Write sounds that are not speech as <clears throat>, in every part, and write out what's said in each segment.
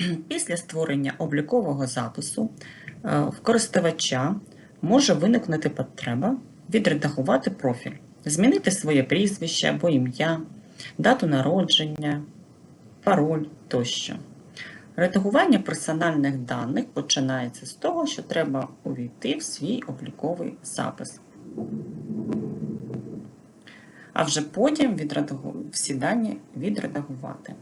<clears throat> Після створення облікового запису е, в користувача може виникнути потреба відредагувати профіль, змінити своє прізвище або ім'я, дату народження, пароль тощо. Редагування персональних даних починається з того, що треба увійти в свій обліковий запис. А вже потім всі дані відредагувати.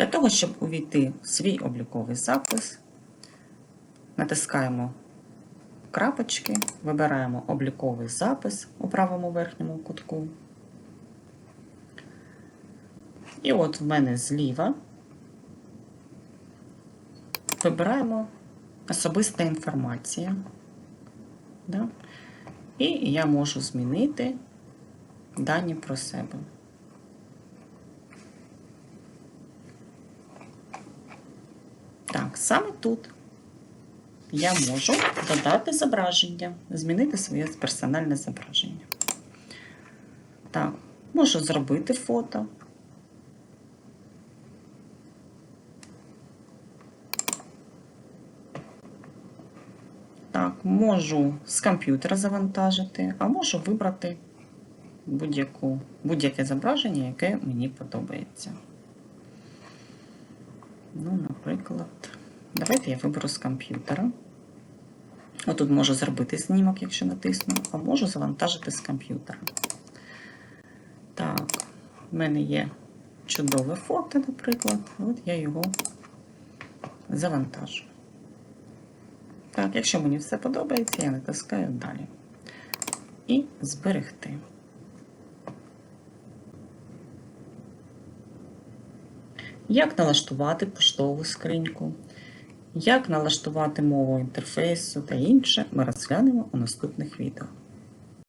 Для того, щоб увійти в свій обліковий запис, натискаємо крапочки, вибираємо обліковий запис у правому верхньому кутку. І от в мене зліва вибираємо особиста інформація. Да? І я можу змінити дані про себе. Саме тут я можу додати зображення, змінити своє персональне зображення. Так, можу зробити фото. Так, можу з комп'ютера завантажити, а можу вибрати будь-яке зображення, яке мені подобається. Ну, наприклад, давайте я виберу з комп'ютера. Отут можу зробити знімок, якщо натисну, а можу завантажити з комп'ютера. Так, в мене є чудове фото, наприклад. От я його завантажу. Так, якщо мені все подобається, я натискаю далі. І зберегти. Як налаштувати поштову скриньку, як налаштувати мову інтерфейсу та інше, ми розглянемо у наступних відео.